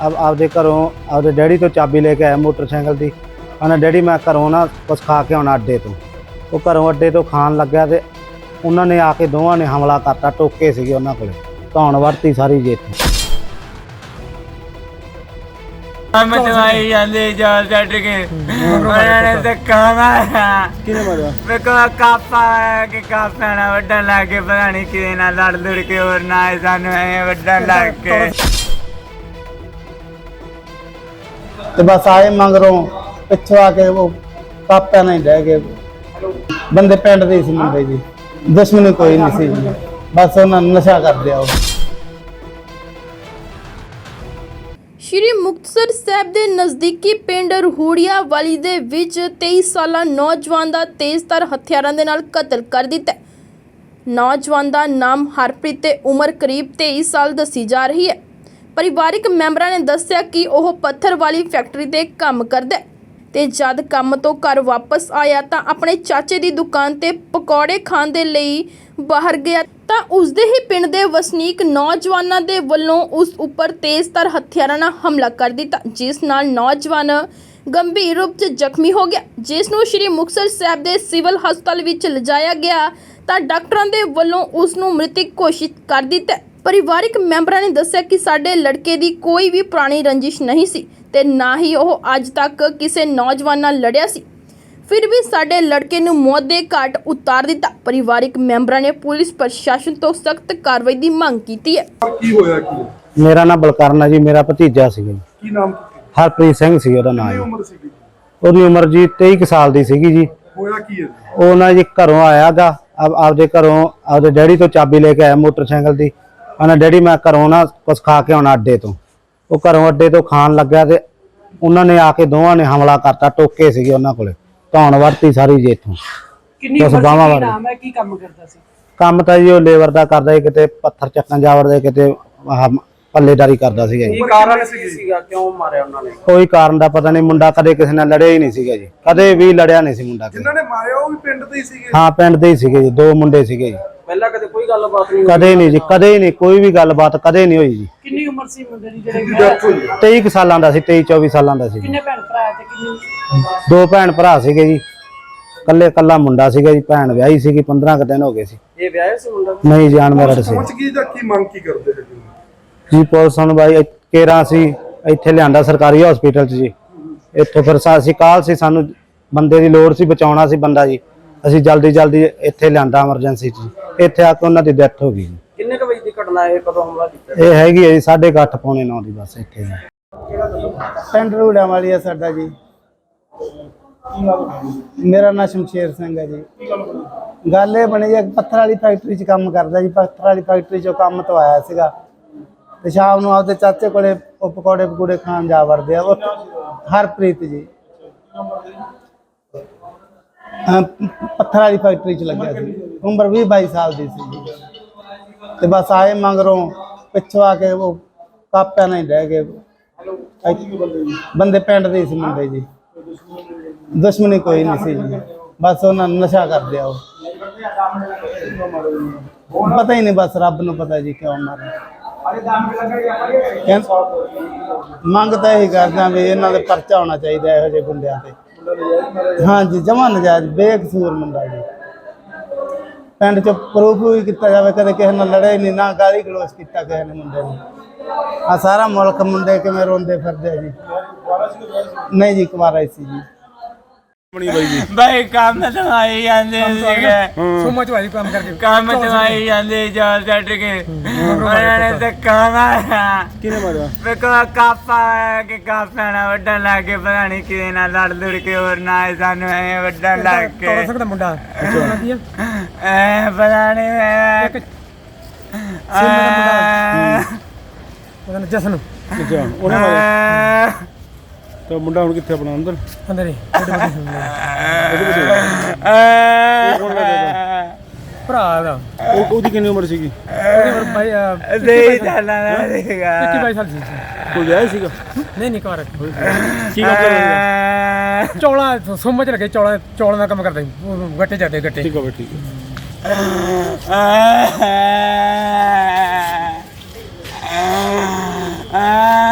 ਆਪ ਆਪਦੇ ਘਰੋਂ ਆਪਦੇ ਡੈਡੀ ਤੋਂ ਚਾਬੀ ਲੈ ਕੇ ਆਇਆ ਮੋਟਰਸਾਈਕਲ ਦੀ। ਉਹਨਾਂ ਡੈਡੀ ਮੈਂ ਘਰੋਂ ਨਾ ਕੁਛ ਖਾ ਕੇ ਆਉਣਾ ਅੱਡੇ ਤੋਂ। ਉਹ ਘਰੋਂ ਅੱਡੇ ਤੋਂ ਖਾਣ ਲੱਗਿਆ ਤੇ ਉਹਨਾਂ ਨੇ ਆ ਕੇ ਦੋਵਾਂ ਨੇ ਹਮਲਾ ਕਰਤਾ ਟੋਕੇ ਸੀਗੇ ਉਹਨਾਂ ਕੋਲੇ। ਧੌਣ ਵਰਤੀ ਸਾਰੀ ਜੇ ਇੱਥੇ ਮੈਂ ਦਵਾਈ ਜਾਂਦੇ ਜਾਲ ਛੱਡ ਕੇ। ਉਹਨਾਂ ਨੇ ਧੱਕਾ ਮਾਰਿਆ। ਕਿਹਨੇ ਮਾਰਿਆ? ਮੈਂ ਕੋ ਕਾਪਾ ਆਇਆ ਕਿ ਕਾਪਾ ਨਾਲ ਵੱਡਣ ਲੱਗ ਕੇ ਪਤਾ ਨਹੀਂ ਕਿਹਦੇ ਨਾਲ ਲੜ ਲੜ ਕੇ ਹੋਰ ਨਾ ਸਾਨੂੰ ਐ ਵੱਡਣ ਲੱਗ ਕੇ ਤੇ ਬਸ ਆਏ ਮੰਗਰੋਂ ਪਿੱਛੋਂ ਆ ਕੇ ਉਹ ਕਾਪਿਆਂ ਨਾਲ ਰਹਿ ਗਏ। ਬੰਦੇ ਪਿੰਡ ਦੇ ਸੀ ਮੁੰਡੇ ਜੀ। ਦੁਸ਼ਮਣੀ ਕੋਈ ਨਹੀਂ ਸੀ ਜੀ। ਬਸ ਉਹਨਾਂ ਨੂੰ ਨਸ਼ਾ ਕਰਦੇ ਆ ਉਹ। ਸ਼੍ਰੀ ਮੁਕਤਸਰ ਸਾਹਿਬ ਦੇ ਨਜ਼ਦੀਕੀ ਪਿੰਡ ਰਹੂੜੀਆ ਵਾਲੀ ਦੇ ਵਿੱਚ 23 ਸਾਲਾ ਨੌਜਵਾਨ ਦਾ ਤੇਜ਼ਧਾਰ ਹਥਿਆਰਾਂ ਦੇ ਨਾਲ ਕਤਲ ਕਰ ਦਿੱਤਾ ਹੈ। ਨੌਜਵਾਨ ਦਾ ਨਾਮ ਹਰਪ੍ਰੀਤ ਤੇ ਉਮਰ ਕਰੀਬ 23 ਸਾਲ ਦੱਸੀ ਜਾ ਰਹੀ ਹੈ। ਪਰਿਵਾਰਿਕ ਮੈਂਬਰਾਂ ਨੇ ਦੱਸਿਆ ਕਿ ਉਹ ਪੱਥਰ ਵਾਲੀ ਫੈਕਟਰੀ ਤੇ ਕੰਮ ਕਰਦਾ ਹੈ ਤੇ ਜਦ ਕੰਮ ਤੋਂ ਘਰ ਵਾਪਸ ਆਇਆ ਤਾਂ ਆਪਣੇ ਚਾਚੇ ਦੀ ਦੁਕਾਨ ਤੇ ਪਕੌੜੇ ਖਾਣ ਦੇ ਲਈ ਬਾਹਰ ਗਿਆ ਤਾਂ ਉਸਦੇ ਹੀ ਪਿੰਡ ਦੇ ਵਸਨੀਕ ਨੌਜਵਾਨਾਂ ਦੇ ਵੱਲੋਂ ਉਸ ਉੱਪਰ ਤੇਜ਼ਧਾਰ ਹਥਿਆਰਾਂ ਨਾਲ ਹਮਲਾ ਕਰ ਦਿੱਤਾ, ਜਿਸ ਨਾਲ ਨੌਜਵਾਨ ਗੰਭੀਰ ਰੂਪ 'ਚ ਜ਼ਖਮੀ ਹੋ ਗਿਆ। ਜਿਸ ਨੂੰ ਸ਼੍ਰੀ ਮੁਕਤਸਰ ਸਾਹਿਬ ਦੇ ਸਿਵਲ ਹਸਪਤਾਲ ਵਿੱਚ ਲਿਜਾਇਆ ਗਿਆ ਤਾਂ ਡਾਕਟਰਾਂ ਦੇ ਵੱਲੋਂ ਉਸ ਨੂੰ ਮ੍ਰਿਤਕ ਘੋਸ਼ਿਤ ਕਰ ਦਿੱਤਾ। ਪਰਿਵਾਰਿਕ ਮੈਂਬਰਾਂ ਨੇ ਦੱਸਿਆ ਕਿ ਸਾਡੇ ਲੜਕੇ ਦੀ ਕੋਈ ਵੀ ਪੁਰਾਣੀ ਰੰਜਿਸ਼ ਨਹੀਂ ਸੀ ਤੇ ਨਾ ਹੀ ਉਹ ਅੱਜ ਤੱਕ ਕਿਸੇ ਨੌਜਵਾਨ ਨਾਲ ਲੜਿਆ ਸੀ। ਫਿਰ ਵੀ ਸਾਡੇ ਲੜਕੇ ਨੂੰ ਮੌਤ ਦੇ ਘਾਟ ਉਤਾਰ ਦਿੱਤਾ। ਪਰਿਵਾਰਿਕ ਮੈਂਬਰਾਂ ਨੇ ਪੁਲਿਸ ਪ੍ਰਸ਼ਾਸਨ ਤੋਂ ਸਖਤ ਕਾਰਵਾਈ ਦੀ ਮੰਗ ਕੀਤੀ ਹੈ। ਕੀ ਹੋਇਆ ਕੀ? ਮੇਰਾ ਨਾਮ ਬਲਕਰਨ ਹੈ ਜੀ ਮੇਰਾ ਭਤੀਜਾ ਸੀਗਾ ਜੀ। ਕੀ ਨਾਮ ਹਰਪ੍ਰੀਤ ਸਿੰਘ ਸੀ ਉਹਦਾ ਨਾਮ। ਜੀ ਉਮਰ ਸੀਗੀ? ਉਹਦੀ ਉਮਰ ਜੀ 23 ਕੁ ਸਾਲ ਦੀ ਸੀਗੀ ਜੀ। ਹੋਇਆ ਕੀ ਹੈ ਉਹ ਨਾ ਜੀ ਘਰੋਂ ਆਇਆਗਾ ਆਪਦੇ ਘਰੋਂ ਆਪਦੇ ਡੈਡੀ ਤੋਂ ਚਾਬੀ ਲੈ ਕੇ ਆਇਆ ਮੋਟਰਸਾਈਕਲ ਦੀ। ਉਹਨਾਂ ਡੈਡੀ ਮੈਂ ਘਰੋਂ ਨਾ ਕੁਛ ਖਾ ਕੇ ਆਉਣਾ ਅੱਡੇ ਤੋਂ। ਉਹ ਘਰੋਂ ਅੱਡੇ ਤੋਂ ਖਾਣ ਲੱਗਿਆ ਤੇ ਉਹਨਾਂ ਨੇ ਆ ਕੇ ਦੋਵਾਂ ਨੇ ਹਮਲਾ ਕਰਤਾ ਟੋਕੇ ਸੀਗੇ ਉਹਨਾਂ ਕੋਲੇ ਧੌਣ ਵਰਤੀ ਸਾਰੀ ਜੇ ਇੱਥੋਂ ਕਿੰਨੀ ਬਸ ਉਮਰ ਸੀ? ਬਾਹਾਂ ਕੀ ਵਾਲੇ। ਨਾਮ ਹੈ? ਕੀ ਕੰਮ ਕਰਦਾ ਸੀ? ਕੰਮ ਤਾਂ ਜੀ ਉਹ ਲੇਬਰ ਦਾ ਕਰਦਾ ਸੀ ਕਿਤੇ ਪੱਥਰ ਚੱਕਣ ਜਾਵੜਦੇ ਕਿਤੇ ਆਹ ਪੱਲੇਦਾਰੀ ਕਰਦਾ ਸੀਗਾ ਜੀ। ਕੀ ਕਾਰਨ ਕੀ ਸੀਗਾ? ਕਿਉਂ ਮਾਰਿਆ ਉਹਨਾਂ ਨੇ? ਕੋਈ ਕਾਰਨ ਦਾ ਪਤਾ ਨਹੀਂ ਮੁੰਡਾ ਕਦੇ ਕਿਸੇ ਨਾਲ ਲੜਿਆ ਹੀ ਨਹੀਂ ਸੀਗਾ ਜੀ। ਕਦੇ ਵੀ ਲੜਿਆ ਨਹੀਂ ਸੀ ਮੁੰਡਾ ਕਿਸੇ ਜਿਨ੍ਹਾਂ ਨੇ ਮਾਰਿਆ ਉਹ ਵੀ ਪਿੰਡ ਦੇ ਹੀ ਸੀਗੇ? ਹਾਂ ਪਿੰਡ ਦੇ ਹੀ ਸੀਗੇ ਜੀ ਦੋ ਮੁੰਡੇ ਸੀਗੇ ਜੀ। ਪਹਿਲਾਂ ਕਦੇ ਕੋਈ ਗੱਲਬਾਤ ਨਹੀਂ ਕਦੇ ਨਹੀਂ ਜੀ ਕਦੇ ਨਹੀਂ ਕੋਈ ਵੀ ਗੱਲਬਾਤ ਕਦੇ ਨਹੀਂ ਹੋਈ ਜੀ। ਕਿੰਨੀ ਉਮਰ ਸੀ ਮੁੰਡੇ ਦੀ ਜਿਹੜੇ ਡੈਥ ਹੋਈ? 23 ਕੁ ਸਾਲਾਂ ਦਾ ਸੀ 23 24 ਸਾਲਾਂ ਦਾ ਸੀ ਜੀ। ਕਿੰਨੇ ਭੈਣ ਭਰਾ ਤੇ ਕਿੰਨੀ? ਦੋ ਭੈਣ ਭਰਾ ਸੀਗੇ ਜੀ। ਕੱਲੇ ਕੱਲਾ ਮੁੰਡਾ ਸੀਗਾ ਜੀ ਭੈਣ ਵਿਆਹੀ ਸੀਗੀ 15 ਕੁ ਦਿਨ ਹੋ ਗਏ ਸੀ। ਇਹ ਵਿਆਹਿਆ ਸੀ ਮੁੰਡਾ? ਨਹੀਂ ਜਾਨ ਮੈਰਿਡ ਸੀ ਪਹੁੰਚ ਗਈ ਜਾਂ ਕੀ ਮੰਗ ਕੀ ਕਰਦੇ ਹੈਗੇ ਜੀ ਪੁਲਿਸ ਨੂੰ ਬਾਈ ਕੇਰਾ ਸੀ ਇੱਥੇ ਲਿਆਂਦਾ ਸਰਕਾਰੀ ਹਸਪੀਟਲ 'ਚ ਜੀ। ਇੱਥੋਂ ਫਿਰ ਸਾ- ਅਸੀਂ ਕਾਲ ਸੀ ਸਾਨੂੰ ਬੰਦੇ ਦੀ ਲੋੜ ਸੀ ਬਚਾਉਣਾ ਸੀ ਬੰਦਾ ਜੀ। ਅਸੀਂ ਜਲਦੀ ਜਲਦੀ ਇੱਥੇ ਲਿਆਂਦਾ ਐਮਰਜੈਂਸੀ 'ਚ ਜੀ। ਇੱਥੇ ਆ ਕੇ ਉਹਨਾਂ ਦੀ ਡੈਥ ਹੋ ਗਈ। ਕਿੰਨੇ ਕੁ ਵਜੇ ਦੀ ਘਟਨਾ ਹੈ? ਕਦੋਂ ਹਮਲਾ ਕੀਤਾ? ਇਹ ਹੈਗੀ ਹੈ ਜੀ 8:30 ਪੌਣੇ 9 ਦੀ ਬਸ ਇੱਥੇ ਜੀ ਪਿੰਡ ਰੂੜਿਆਂ ਵਾਲੀ ਆ ਸਾਡਾ ਜੀ। ਮੇਰਾ ਨਾਮ ਸ਼ਮਸ਼ੇਰ ਸਿੰਘ ਹੈ ਜੀ। ਗੱਲ ਇਹ ਬਣੀ ਜੀ ਇੱਕ ਪੱਥਰ ਵਾਲੀ ਫੈਕਟਰੀ 'ਚ ਕੰਮ ਕਰਦਾ ਜੀ। ਪੱਥਰ ਵਾਲੀ ਫੈਕਟਰੀ 'ਚੋਂ ਕੰਮ ਤੋਂ ਆਇਆ ਸੀਗਾ। ਤੇ ਸ਼ਾਮ ਨੂੰ ਆਪਦੇ ਚਾਚੇ ਕੋਲੇ ਉਹ ਪਕੌੜੇ ਪਕੂੜੇ ਖਾਣ ਜਾ ਵੜਦੇ ਆ ਉਹ। ਹਰਪ੍ਰੀਤ ਜੀ। ਪੱਥਰ ਵਾਲੀ ਫੈਕਟਰੀ 'ਚ ਲੱਗਿਆ ਸੀ। ਉਮਰ 20 22 ਸਾਲ ਦੀ ਸੀ। ਜੀ ਤੇ ਬਸ ਆਏ ਮੰਗਰੋਂ ਪਿੱਛੋਂ ਆ ਕੇ ਉਹ ਕਾਪਿਆਂ ਨਾਲ ਰਹਿ ਗਏ। ਬੰਦੇ ਪਿੰਡ ਦੇ ਸੀ ਮੁੰਡੇ ਜੀ। ਦੁਸ਼ਮਣੀ ਕੋਈ ਨਹੀਂ ਸੀ ਜੀ। ਬਸ ਉਹਨਾਂ ਨਸ਼ਾ ਕਰਦੇ ਆ ਉਹ। ਪਤਾ ਹੀ ਨਹੀਂ ਬਸ ਰੱਬ ਨੂੰ ਪਤਾ ਜੀ ਕਿਉਂ ਮਾਰੇ। ਮੰਗ ਤਾਂ ਇਹੀ ਕਰਦਾ ਵੀ ਇਹਨਾਂ ਦੇ ਪਰਚਾ ਹੋਣਾ ਚਾਹੀਦਾ ਇਹੋ ਜਿਹੇ ਗੁੰਡਿਆਂ ਤੇ। ਹਾਂਜੀ, ਜਮਾ ਨਜਾਇਜ਼, ਬੇਕਸੂਰ ਮੁੰਡਾ ਜੀ। ਪਿੰਡ ਚ ਪ੍ਰੂਫ ਵੀ ਕੀਤਾ ਜਾਵੇ, ਕਦੇ ਕਿਸੇ ਨਾਲ ਲੜੇ ਨਹੀਂ, ਨਾ ਗਾਲੀ ਗਲੋਚ ਕੀਤਾ ਕਿਸੇ ਨੇ ਮੁੰਡੇ ਨੂੰ। ਆ ਸਾਰਾ ਮੁਲਕ ਮੁੰਡੇ ਕਿਵੇਂ ਰੋਂਦੇ ਫਿਰਦੇ ਆ ਜੀ। ਨਹੀਂ ਜੀ, ਕੁਵਾਰਾ ਹੀ ਸੀ ਜੀ। ਬਣੀ ਬਾਈ ਜੀ। ਬਾਈ ਕੰਮ ਦਵਾਈ ਜਾਂਦੇ ਸੀਗੇ। ਸੁਮਾ ਚਵਾਈ ਕੰਮ ਕਰਕੇ। ਕੰਮ ਦਵਾਈ ਜਾਂਦੇ ਜਾਲ ਛੱਡ ਕੇ। ਉਹਨਾਂ ਨੇ ਧੱਕਾ ਮਾਰਿਆ ਕਿਹਨੇ ਮਾਰਿਆ? ਮੈਂ ਕੋ ਕਾਪਾ ਕਿ ਕਾਪਾ ਨਾਲ ਵੱਡਣ ਲੱਗ ਕੇ ਪਤਾ ਨਹੀਂ ਕਿਹਦੇ ਨਾਲ ਲੜ ਲੜ ਕੇ ਹੋਰ ਨਾ ਸਾਨੂੰ ਐ ਵੱਡਣ ਲੱਗ ਕੇ ਸਕਦਾ ਮੁੰਡਾ। ਐ ਪਤਾ ਨਹੀਂ ਮੈਂ ਉਹਦਾ ਜਸਨ। ਅੱਛਾ ਉਹਨੇ ਮਾਰਿਆ? ਤਾਂ ਮੁੰਡਾ ਹੁਣ ਕਿੱਥੇ ਆਪਣਾ ਅੰਦਰ ਅੰਦਰ ਹੀ ਭਰਾ ਦਾ ਉਹ ਉਹਦੀ ਕਿੰਨੀ ਉਮਰ ਸੀਗੀ ਉਹਦੀ ਉਮਰ ਬਾਈ ਅਹ, ਦੇ ਚੱਲਣਾ ਨਾ ਦੇਗਾ 21 22 ਸਾਲ ਦੀ ਸੀ ਕੋਈ ਵਿਆਹ ਸੀਗਾ ਨਹੀਂ ਨਹੀਂ ਕੁਆਰਾ ਕੀ ਕੰਮ ਕਰਦਾ ਚੌਲਾ ਸੁਮਾ ਚ ਲੱਗੇ ਚੌਲਾ ਚੌਲਾਂ ਦਾ ਕੰਮ ਕਰਦਾ ਸੀ ਗੱਟੇ ਜਾਂਦੇ ਗੱਟੇ ਠੀਕ ਬਈ ਠੀਕ ਆ ਆ